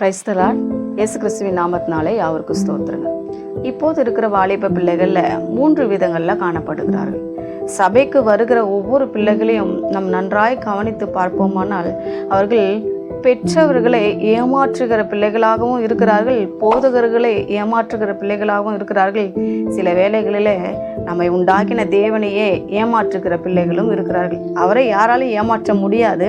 கிரைஸ்தலால் இயேசு கிறிஸ்துவின் நாமத்தினாலே யாவருக்கு ஸ்தோத்திரங்கள் இப்போது இருக்கிற வாலிப பிள்ளைகளில் மூன்று விதங்களில் காணப்படுகிறார்கள். சபைக்கு வருகிற ஒவ்வொரு பிள்ளைகளையும் நம் நன்றாய் கவனித்து பார்ப்போமானால் அவர்கள் பெற்றவர்களை ஏமாற்றுகிற பிள்ளைகளாகவும் இருக்கிறார்கள் போதகர்களை ஏமாற்றுகிற பிள்ளைகளாகவும் இருக்கிறார்கள். சில வேளைகளில் நம்மை உண்டாக்கின தேவனையே ஏமாற்றுகிற பிள்ளைகளும் இருக்கிறார்கள். அவரை யாராலும் ஏமாற்ற முடியாது.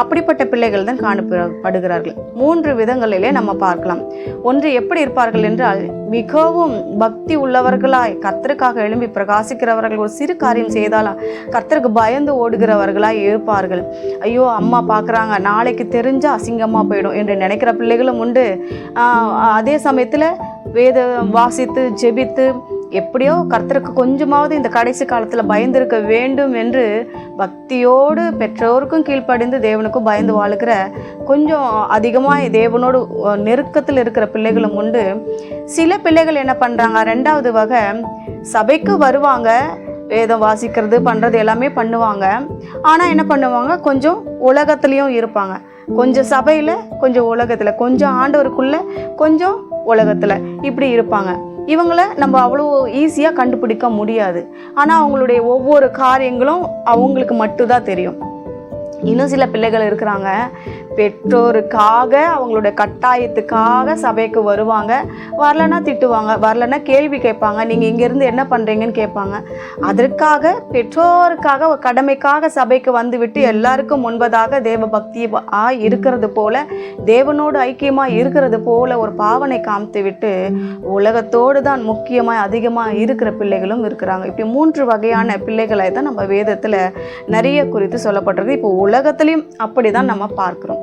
அப்படிப்பட்ட பிள்ளைகள் தான் காணப்படுகிறார்கள். மூன்று விதங்களிலே நம்ம பார்க்கலாம். ஒன்று எப்படி இருப்பார்கள் என்றால் மிகவும் பக்தி உள்ளவர்களாய் கர்த்தருக்காக எழும்பி பிரகாசிக்கிறவர்கள் ஒரு சிறு காரியம் செய்தாலும் கர்த்தருக்கு பயந்து ஓடுகிறவர்களாய் இருப்பார்கள். ஐயோ அம்மா பார்க்குறாங்க நாளைக்கு தெரிஞ்சா அசிங்கமாக போயிடும் என்று நினைக்கிற பிள்ளைகளும் உண்டு. அதே சமயத்தில் வேத வாசித்து ஜெபித்து எப்படியோ கர்த்தருக்கு கொஞ்சமாவது இந்த கடைசி காலத்தில் பயந்திருக்க வேண்டும் என்று பக்தியோடு பெற்றோருக்கும் கீழ்ப்படிந்து தேவனுக்கும் பயந்து வாழுகிற கொஞ்சம் அதிகமாக தேவனோடு நெருக்கத்தில் இருக்கிற பிள்ளைகளும் உண்டு. சில பிள்ளைகள் என்ன பண்ணுறாங்க ரெண்டாவது வகை சபைக்கு வருவாங்க. வேதம் வாசிக்கிறது பண்ணுறது எல்லாமே பண்ணுவாங்க. ஆனால் என்ன பண்ணுவாங்க? கொஞ்சம் உலகத்துலேயும் இருப்பாங்க. கொஞ்சம் சபையில் கொஞ்சம் உலகத்தில். கொஞ்சம் ஆண்டவருக்குள்ளே கொஞ்சம் உலகத்தில். இப்படி இருப்பாங்க. இவங்களை நம்ம அவ்வளோ ஈஸியாக கண்டுபிடிக்க முடியாது. ஆனால் அவங்களுடைய ஒவ்வொரு காரியங்களும் அவங்களுக்கு மட்டும்தான் தெரியும். இன்னும் சில பிள்ளைகள் இருக்கிறாங்க. பெற்றோருக்காக அவங்களோட கட்டாயத்துக்காக சபைக்கு வருவாங்க. வரலன்னா திட்டுவாங்க வரலன்னா கேள்வி கேட்பாங்க. நீங்கள் இங்கேருந்து என்ன பண்ணுறீங்கன்னு கேட்பாங்க. அதற்காக பெற்றோருக்காக கடமைக்காக சபைக்கு வந்துவிட்டு எல்லாருக்கும் முன்பதாக தேவ பக்தி ஆ இருக்கிறது போல தேவனோடு ஐக்கியமாக இருக்கிறது போல ஒரு பாவனை காமித்து விட்டு உலகத்தோடு தான் முக்கியமாக அதிகமாக இருக்கிற பிள்ளைகளும் இருக்கிறாங்க. இப்படி மூன்று வகையான பிள்ளைகளை தான் நம்ம வேதத்தில் நிறைய குறித்து சொல்லப்பட்டிருக்கு. இப்போ உலகத்துலேயும் அப்படி தான் நம்ம பார்க்குறோம்.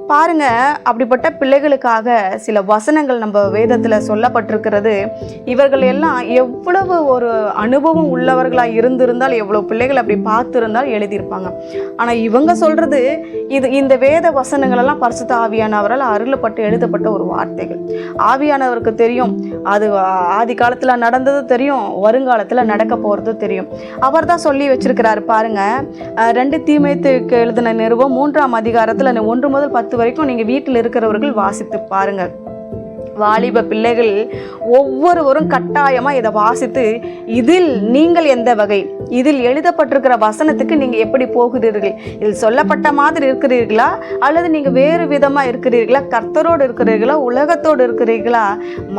பாருங்க அப்படிப்பட்ட பிள்ளைகளுக்காக சில வசனங்கள் நம்ம வேதத்தில் சொல்லப்பட்டிருக்கிறது. இவர்கள் எல்லாம் எவ்வளவு ஒரு அனுபவம் உள்ளவர்களாக இருந்திருந்தால் எவ்வளோ பிள்ளைகள் அப்படி பார்த்துருந்தால் எழுதியிருப்பாங்க. ஆனால் இவங்க சொல்கிறது இது இந்த வேத வசனங்களெல்லாம் பரிசுத்த ஆவியானவரால் அருளப்பட்டு எழுதப்பட்ட ஒரு வார்த்தைகள். ஆவியானவருக்கு தெரியும் அது ஆதி காலத்தில் நடந்தது தெரியும் வருங்காலத்தில் நடக்க போகிறது தெரியும். அவர் தான் சொல்லி வச்சிருக்கிறாரு பாருங்க ரெண்டு தீமைத்துக்கு எழுதின நிறுவம் மூன்றாம் அதிகாரத்தில் ஒன்று முதல் பத்து வரைக்கும் நீங்கள் வீட்டில் இருக்கிறவர்கள் வாசித்து பாருங்கள். வாலிப பிள்ளைகள் ஒவ்வொருவரும் கட்டாயமாக இதை வாசித்து இதில் நீங்கள் எந்த வகை இதில் எழுதப்பட்டிருக்கிற வசனத்துக்கு நீங்கள் எப்படி போகிறீர்கள் இதில் சொல்லப்பட்ட மாதிரி இருக்கிறீர்களா? அல்லது நீங்கள் வேறு விதமாக இருக்கிறீர்களா? கர்த்தரோடு இருக்கிறீர்களா? உலகத்தோடு இருக்கிறீர்களா?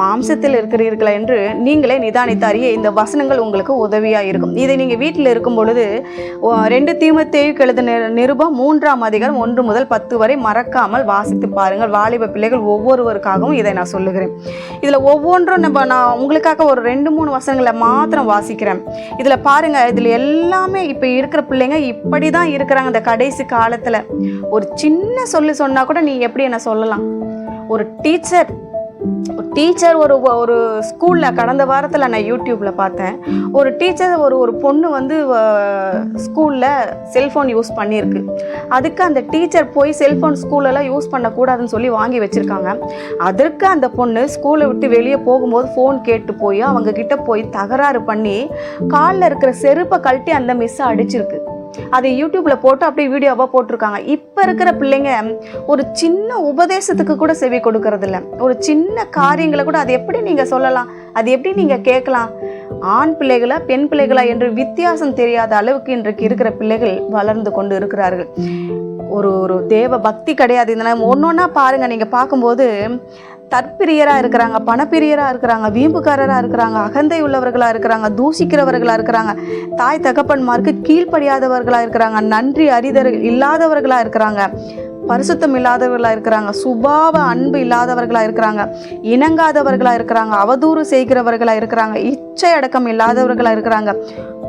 மாம்சத்தில் இருக்கிறீர்களா? என்று நீங்களே நிதானித்து அறிய இந்த வசனங்கள் உங்களுக்கு உதவியாக இருக்கும். இதை நீங்கள் வீட்டில் இருக்கும் பொழுது ஓ, ரெண்டு தீமத்தேயுக்கு எழுதின நிருபம் மூன்றாம் அதிகாரம் ஒன்று முதல் பத்து வரை மறக்காமல் வாசித்து பாருங்கள். வாலிப பிள்ளைகள் ஒவ்வொருவருக்காகவும் இதை நான் சொல்லுகிறேன். இதில் ஒவ்வொன்றும் நம்ம நான் உங்களுக்காக ஒரு ரெண்டு மூணு வசனங்களை மாத்திரம் வாசிக்கிறேன். இதில் பாருங்க இதில் எல்லாமே இப்போ இருக்கிற பிள்ளைங்க இப்படி தான் இருக்கிறாங்க இந்த கடைசி காலத்தில். ஒரு சின்ன சொல்லு சொன்னால் கூட நீ எப்படி என்ன சொல்லலாம்? ஒரு டீச்சர் டீச்சர் ஒரு ஒரு ஸ்கூலில் கடந்த வாரத்தில் நான் யூடியூப்பில் பார்த்தேன். ஒரு டீச்சர் ஒரு ஒரு பொண்ணு வந்து ஸ்கூலில் செல்ஃபோன் யூஸ் பண்ணியிருக்கு. அதுக்கு அந்த டீச்சர் போய் செல்ஃபோன் ஸ்கூலெல்லாம் யூஸ் பண்ணக்கூடாதுன்னு சொல்லி வாங்கி வச்சுருக்காங்க. அதற்கு அந்த பொண்ணு ஸ்கூலை விட்டு வெளியே போகும்போது ஃபோன் கேட்டு போய் அவங்கக்கிட்ட போய் தகராறு பண்ணி காலில் இருக்கிற செருப்பை கழட்டி அந்த மிஸ்ஸை அடிச்சிருக்கு. அதை யூடியூப்ல போட்டு அப்படியே வீடியோவாக போட்டிருக்காங்க. இப்போ இருக்கிற பிள்ளைங்க ஒரு சின்ன உபதேசத்துக்கு கூட செவி கொடுக்கறது இல்ல ஒரு சின்ன காரியங்களை கூட அது எப்படி நீங்கள் சொல்லலாம்? அது எப்படி நீங்கள் கேட்கலாம்? ஆண் பிள்ளைகளா பெண் பிள்ளைகளா என்று வித்தியாசம் தெரியாத அளவுக்கு இன்றைக்கு இருக்கிற பிள்ளைகள் வளர்ந்து கொண்டு இருக்கிறார்கள். ஒரு ஒரு தேவ பக்தி கிடையாது. இந்த ஒன்று ஒன்றா பாருங்கள் நீங்கள் பார்க்கும்போது தற்பிரியராக இருக்கிறாங்க பணப்பிரியராக இருக்கிறாங்க வீம்புக்காரராக இருக்கிறாங்க அகந்தை உள்ளவர்களாக இருக்கிறாங்க தூசிக்கிறவர்களாக இருக்கிறாங்க தாய் தகப்பன்மாருக்கு கீழ்ப்படியாதவர்களாக இருக்கிறாங்க நன்றி அறிதல் இல்லாதவர்களாக இருக்கிறாங்க. பரிசுத்தம் இல்லாதவர்களாக இருக்கிறாங்க. சுபாவ அன்பு இல்லாதவர்களாக இருக்கிறாங்க. இணங்காதவர்களாக இருக்கிறாங்க. அவதூறு செய்கிறவர்களாக இருக்கிறாங்க. இச்சை அடக்கம் இல்லாதவர்களாக இருக்கிறாங்க.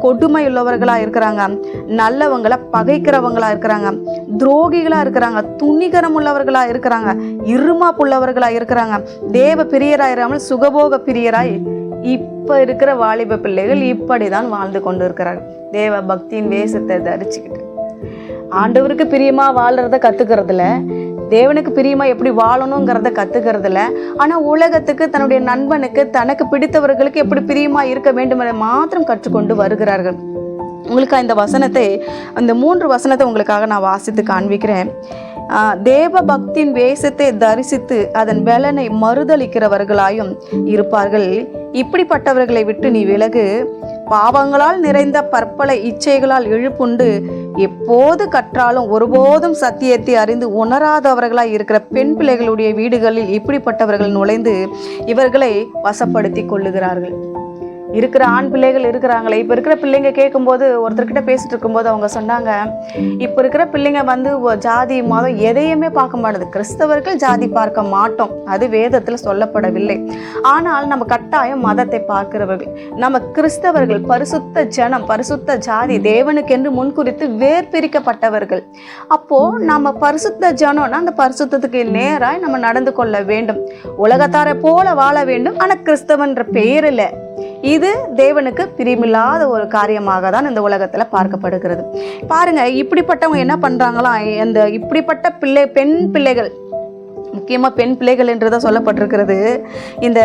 கொடுமை உள்ளவர்களாக இருக்கிறாங்க. நல்லவங்களை பகைக்கிறவங்களாக இருக்கிறாங்க. துரோகிகளாக இருக்கிறாங்க. துணிகரம் உள்ளவர்களாக இருக்கிறாங்க. இருமாப்புள்ளவர்களாக இருக்கிறாங்க. தேவ பிரியராயிராமல் சுகபோக பிரியராய் இப்போ இருக்கிற வாலிப பிள்ளைகள் இப்படி தான் வாழ்ந்து கொண்டு இருக்கிறார்கள் தேவ பக்தியின் வேஷத்தை தரிச்சுக்கிட்டு. ஆண்டவருக்கு பிரியமாக வாழ்கிறத கற்றுக்கிறதுல தேவனுக்கு பிரியமாக எப்படி வாழணுங்கிறத கற்றுக்கிறதுல ஆனால் உலகத்துக்கு தன்னுடைய நண்பனுக்கு தனக்கு பிடித்தவர்களுக்கு எப்படி பிரியமாக இருக்க வேண்டும் என மாத்திரம் கற்றுக்கொண்டு வருகிறார்கள். உங்களுக்கு இந்த வசனத்தை அந்த மூன்று வசனத்தை உங்களுக்காக நான் வாசித்து காண்பிக்கிறேன். தேவ பக்தியின் வேஷத்தை தரிசித்து அதன் பலனை மறுதளிக்கிறவர்களாயும் இருப்பார்கள். இப்படிப்பட்டவர்களை விட்டு நீ விலகு. பாவங்களால் நிறைந்த பற்பல இச்சைகளால் இழுப்புண்டு எப்போது கற்றாலும் ஒருபோதும் சத்தியத்தை அறிந்து உணராதவர்களாய் இருக்கிற பெண் பிள்ளைகளுடைய வீடுகளில் இப்படிப்பட்டவர்கள் நுழைந்து இவர்களை வசப்படுத்தி கொள்ளுகிறார்கள். இருக்கிற ஆண் பிள்ளைகள் இருக்கிறாங்களே. இப்போ இருக்கிற பிள்ளைங்க கேட்கும்போது ஒருத்தர்கிட்ட பேசிட்டு இருக்கும்போது அவங்க சொன்னாங்க இப்போ இருக்கிற பிள்ளைங்க வந்து ஜாதி மதம் எதையுமே பார்க்க மாட்டேது. கிறிஸ்தவர்கள் ஜாதி பார்க்க மாட்டோம். அது வேதத்தில் சொல்லப்படவில்லை. ஆனால் நம்ம கட்டாயம் மதத்தை பார்க்கிறவர்கள் நம்ம கிறிஸ்தவர்கள் பரிசுத்த ஜனம் பரிசுத்த ஜாதி தேவனுக்கென்று முன்குறித்து வேர் பிரிக்கப்பட்டவர்கள். அப்போ நம்ம பரிசுத்த ஜனம்னா அந்த பரிசுத்தத்துக்கு நேராய் நம்ம நடந்து கொள்ள வேண்டும். உலகத்தாரை போல வாழ வேண்டும். ஆனால் கிறிஸ்தவன்ற பெயரில் இது தேவனுக்கு பிரியமில்லாத ஒரு காரியமாக தான் இந்த உலகத்தில் பார்க்கப்படுகிறது. பாருங்க இப்படிப்பட்டவங்க என்ன பண்ணுறாங்களா இந்த இப்படிப்பட்ட பிள்ளை பெண் பிள்ளைகள் முக்கியமாக பெண் பிள்ளைகள் என்று தான் சொல்லப்பட்டிருக்கிறது. இந்த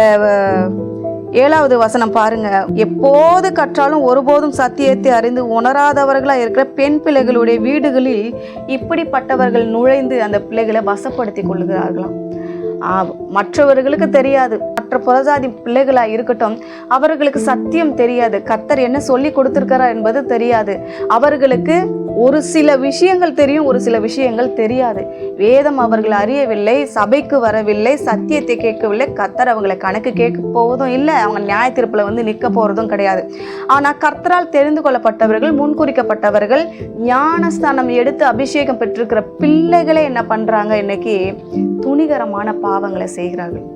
ஏழாவது வசனம் பாருங்க. எப்போது கற்றாலும் ஒருபோதும் சத்தியத்தை அறிந்து உணராதவர்களாக இருக்கிற பெண் பிள்ளைகளுடைய வீடுகளில் இப்படிப்பட்டவர்கள் நுழைந்து அந்த பிள்ளைகளை வசப்படுத்தி கொள்கிறார்களாம். ஆ, மற்றவர்களுக்கு தெரியாது. மற்ற புறஜாதி பிள்ளைகளா இருக்கட்டும் அவர்களுக்கு சத்தியம் தெரியாது. கர்த்தர் என்ன சொல்லி கொடுத்திருக்கிறார் என்பது தெரியாது. அவர்களுக்கு ஒரு சில விஷயங்கள் தெரியும் ஒரு சில விஷயங்கள் தெரியாது. வேதம் அவர்கள் அறியவில்லை சபைக்கு வரவில்லை சத்தியத்தை கேட்கவில்லை கர்த்தர் அவங்களை கணக்கு கேட்க போவதும் இல்லை அவங்க நியாய திருப்பில் வந்து நிற்க போகிறதும் கிடையாது. ஆனால் கர்த்தரால் தெரிந்து கொள்ளப்பட்டவர்கள் முன்குறிக்கப்பட்டவர்கள் ஞானஸ்தானம் எடுத்து அபிஷேகம் பெற்றிருக்கிற பிள்ளைகளே என்ன பண்ணுறாங்க இன்னைக்கு துணிகரமான பாவங்களை செய்கிறார்கள்.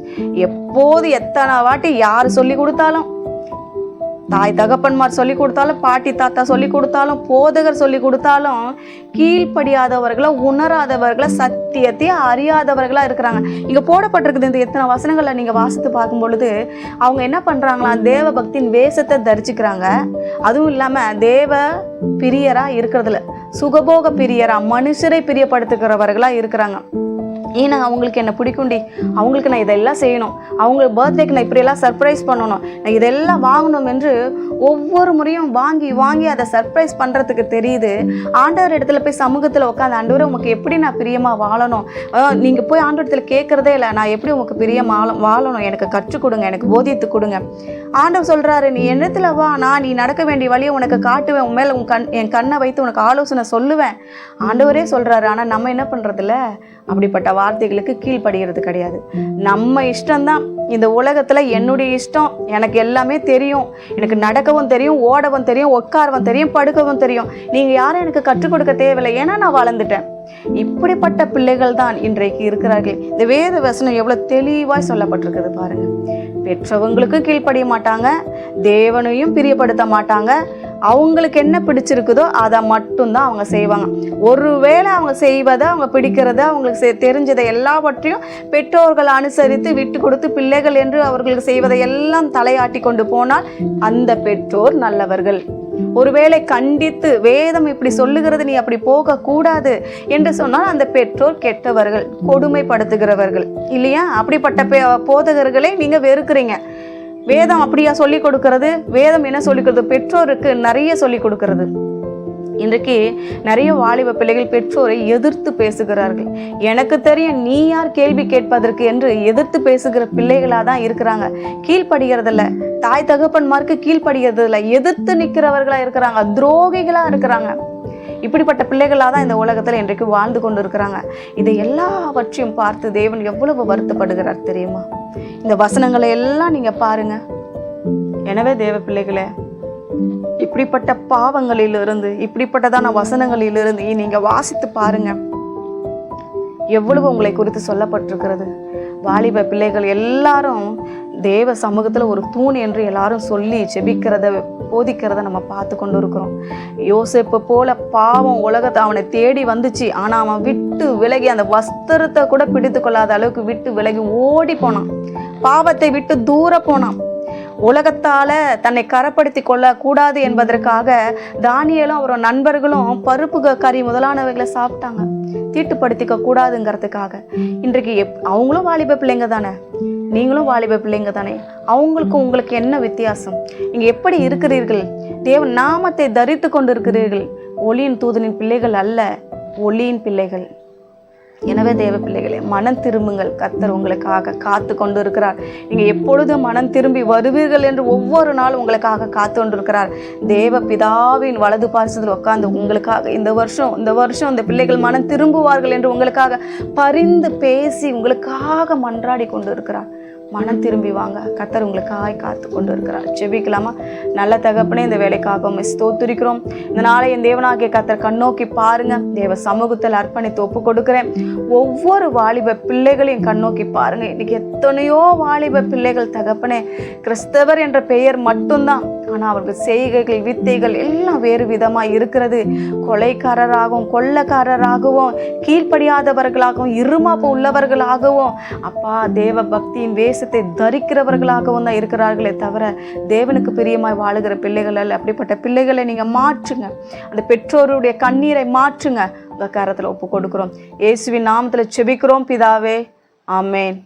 எப்போது எத்தனை வாட்டி யார் சொல்லி கொடுத்தாலும் தாய் தகப்பன்மார் சொல்லி கொடுத்தாலும் பாட்டி தாத்தா சொல்லி கொடுத்தாலும் போதகர் சொல்லி கொடுத்தாலும் கீழ்ப்படியாதவர்களை உணராதவர்களை சத்தியத்தை அறியாதவர்களாக இருக்கிறாங்க. இங்கே போடப்பட்டிருக்குது இந்த எத்தனை வசனங்களை நீங்கள் வாசித்து பார்க்கும் பொழுது அவங்க என்ன பண்ணுறாங்களாம் தேவ பக்தியின் வேஷத்தை தரிச்சுக்கிறாங்க. அதுவும் இல்லாமல் தேவ பிரியராக இருக்கிறதுல சுகபோக பிரியராக மனுஷரை பிரியப்படுத்துகிறவர்களாக இருக்கிறாங்க. ஏன்னா அவங்களுக்கு என்ன பிடிக்கும்டி அவங்களுக்கு நான் இதெல்லாம் செய்யணும். அவங்க பர்த்டேக்கு நான் இப்படியெல்லாம் சர்ப்ரைஸ் பண்ணணும். நான் இதெல்லாம் வாங்கணும் என்று ஒவ்வொரு முறையும் வாங்கி வாங்கி அதை சர்ப்ரைஸ் பண்ணுறதுக்கு தெரியுது. ஆண்டவர் இடத்துல போய் சமூகத்தில் உட்காந்து ஆண்டவரை உங்களுக்கு எப்படி நான் பிரியமாக வாழணும்? நீங்கள் போய் ஆண்டவர் இடத்துல கேட்குறதே இல்லை. நான் எப்படி உங்களுக்கு பிரியமாக வாழணும்? எனக்கு கற்றுக் கொடுங்க எனக்கு போதித்து கொடுங்க. ஆண்டவர் சொல்கிறாரு நீ என்னத்தில் வா. நான் நீ நடக்க வேண்டிய வழியை உனக்கு காட்டுவேன். உன் மேலே உன் கண் என் கண்ணை வைத்து உனக்கு ஆலோசனை சொல்லுவேன். ஆண்டவரே சொல்கிறாரு ஆனால் நம்ம என்ன பண்ணுறதில்ல அப்படிப்பட்ட வார்த்தைகளுக்கு கீழ்ப்படுகிறது கிடையாது. நம்ம இஷ்டம்தான். இந்த உலகத்தில் என்னுடைய இஷ்டம் எனக்கு எல்லாமே தெரியும். எனக்கு நடக்கவும் தெரியும் ஓடவும் தெரியும் உட்காரவும் தெரியும் படுக்கவும் தெரியும். நீங்கள் யாரும் எனக்கு கற்றுக் கொடுக்க தேவையில்லை. ஏன்னா நான் வளர்ந்துட்டேன். இப்படிப்பட்ட பிள்ளைகள் தான் இன்றைக்கு இருக்கிறார்கள். இந்த வேத வசனம் எவ்வளோ தெளிவாய் சொல்லப்பட்டிருக்குது பாருங்கள் பெற்றவங்களுக்கும் கீழ்ப்படிய மாட்டாங்க. தேவனையும் பிரியப்படுத்த மாட்டாங்க. அவங்களுக்கு என்ன பிடிச்சிருக்குதோ அதை மட்டும்தான் அவங்க செய்வாங்க. ஒருவேளை அவங்க செய்வதை அவங்க பிடிக்கிறத அவங்களுக்கு செ- தெரிஞ்சதை எல்லாவற்றையும் பெற்றோர்கள் அனுசரித்து விட்டு கொடுத்து பிள்ளைகள் என்று அவர்களுக்கு செய்வதை எல்லாம் தலையாட்டி கொண்டு போனால் அந்த பெற்றோர் நல்லவர்கள். ஒருவேளை கண்டித்து வேதம் இப்படி சொல்லுகிறது நீ அப்படி போக கூடாது என்று சொன்னால் அந்த பெற்றோர் கெட்டவர்கள் கொடுமைப்படுத்துகிறவர்கள். இல்லையா? அப்படிப்பட்ட பே- போதகர்களை நீங்க வெறுக்கிறீங்க. வேதம் அப்படியா சொல்லி கொடுக்கறது? வேதம் என்ன சொல்லி கொடுக்குறது? பெற்றோருக்கு நிறைய சொல்லி கொடுக்கறது. இன்றைக்கு நிறைய வாலிப பிள்ளைகள் பெற்றோரை எதிர்த்து பேசுகிறார்கள். எனக்கு தெரியும் நீ யார் கேள்வி கேட்பதற்கு என்று எதிர்த்து பேசுகிற பிள்ளைகளாக தான் இருக்கிறாங்க. கீழ்ப்படுகிறதில்ல தாய் தகப்பன்மாருக்கு கீழ்ப்படுகிறதில்ல எதிர்த்து நிற்கிறவர்களாக இருக்கிறாங்க. துரோகிகளாக இருக்கிறாங்க. இப்படிப்பட்ட பிள்ளைகளாக தான் இந்த உலகத்தில் இன்றைக்கு வாழ்ந்து கொண்டு இருக்கிறாங்க இதை எல்லாவற்றையும் பார்த்து தேவன் எவ்வளவு வருத்தப்படுகிறார் தெரியுமா? இந்த வசனங்களை எல்லாம் நீங்கள் பாருங்க. எனவே தேவ பிள்ளைகளே இப்படிப்பட்ட பாவங்களிலிருந்து இப்படிப்பட்டதான வசனங்களிலிருந்து நீங்கள் வாசித்து பாருங்க. எவ்வளவு உங்களை குறித்து சொல்லப்பட்டிருக்கிறது. வாலிப பிள்ளைகள் எல்லாரும் தேவ சமூகத்தில் ஒரு தூண் என்று எல்லாரும் சொல்லி செபிக்கிறத போதிக்கிறத நம்ம பார்த்து கொண்டு இருக்கிறோம் யோசிப்பு போல பாவம் உலகத்தை அவனை தேடி வந்துச்சு. ஆனால் அவன் விட்டு விலகி அந்த வஸ்திரத்தை கூட பிடித்து கொள்ளாத அளவுக்கு விட்டு விலகி ஓடி போனான். பாவத்தை விட்டு தூர போனான். உலகத்தால தன்னை கரப்படுத்தி கொள்ளக்கூடாது என்பதற்காக தானியலும் அவரோட நண்பர்களும் பருப்பு க- கறி முதலானவைகளை சாப்பிட்டாங்க. தீட்டுப்படுத்திக்க கூடாதுங்கிறதுக்காக. இன்றைக்கு எப் அவங்களும் வாலிப பிள்ளைங்க தானே? நீங்களும் வாலிப பிள்ளைங்க தானே? அவங்களுக்கும் உங்களுக்கு என்ன வித்தியாசம்? நீங்கள் எப்படி இருக்கிறீர்கள்? தேவன் நாமத்தை தரித்து கொண்டு இருக்கிறீர்கள் ஒளியின் தூதனின் பிள்ளைகள் அல்ல ஒளியின் பிள்ளைகள். எனவே தேவ பிள்ளைகளே மனம் திரும்புங்கள். கத்தர் உங்களுக்காக காத்து கொண்டு இருக்கிறார் நீங்கள் எப்பொழுதும் மனம் திரும்பி வருவீர்கள் என்று ஒவ்வொரு நாளும் உங்களுக்காக காத்து கொண்டிருக்கிறார். தேவ பிதாவின் வலது பார்சத்தில் உட்காந்து உங்களுக்காக இந்த வருஷம் இந்த வருஷம் இந்த பிள்ளைகள் மனம் திரும்புவார்கள் என்று உங்களுக்காக பரிந்து பேசி உங்களுக்காக மன்றாடி கொண்டு இருக்கிறார் மனம் திரும்பி வாங்க கத்தர் உங்களுக்காய் காத்து கொண்டு இருக்கிறார் செபிக்கலாமா நல்ல தகப்பனே இந்த வேலைக்காக மிஸ் ஸ்தோத்திரிக்கிறோம். இந்த நாளை என் தேவனாகிய கத்தர் கண்ணோக்கி பாருங்க. தேவ சமூகத்தில் அர்ப்பணித்து ஒப்பு கொடுக்குறேன் ஒவ்வொரு வாலிப பிள்ளைகளையும் கண்ணோக்கி பாருங்க. இன்னைக்கு எத்தனையோ வாலிப பிள்ளைகள் தகப்பனே கிறிஸ்தவர் என்ற பெயர் மட்டும்தான். ஆனால் அவர்கள் செய்கைகள் வித்தைகள் எல்லாம் வேறு விதமாக இருக்கிறது. கொலைக்காரராகவும் கொள்ளக்காரராகவும் கீழ்ப்படியாதவர்களாகவும் இருமாப்பு உள்ளவர்களாகவும் அப்பா தேவ பக்தியின் வேஷத்தை தரிக்கிறவர்களாகவும் தான் இருக்கிறார்களே தவிர தேவனுக்கு பிரியமாய் வாழுகிற பிள்ளைகள் அல்ல. அப்படிப்பட்ட பிள்ளைகளை நீங்கள் மாற்றுங்க. அந்த பெற்றோருடைய கண்ணீரை மாற்றுங்க. உங்கள் கரத்தில் ஒப்பு கொடுக்குறோம். இயேசுவின் நாமத்தில் செபிக்கிறோம் பிதாவே. ஆமேன்.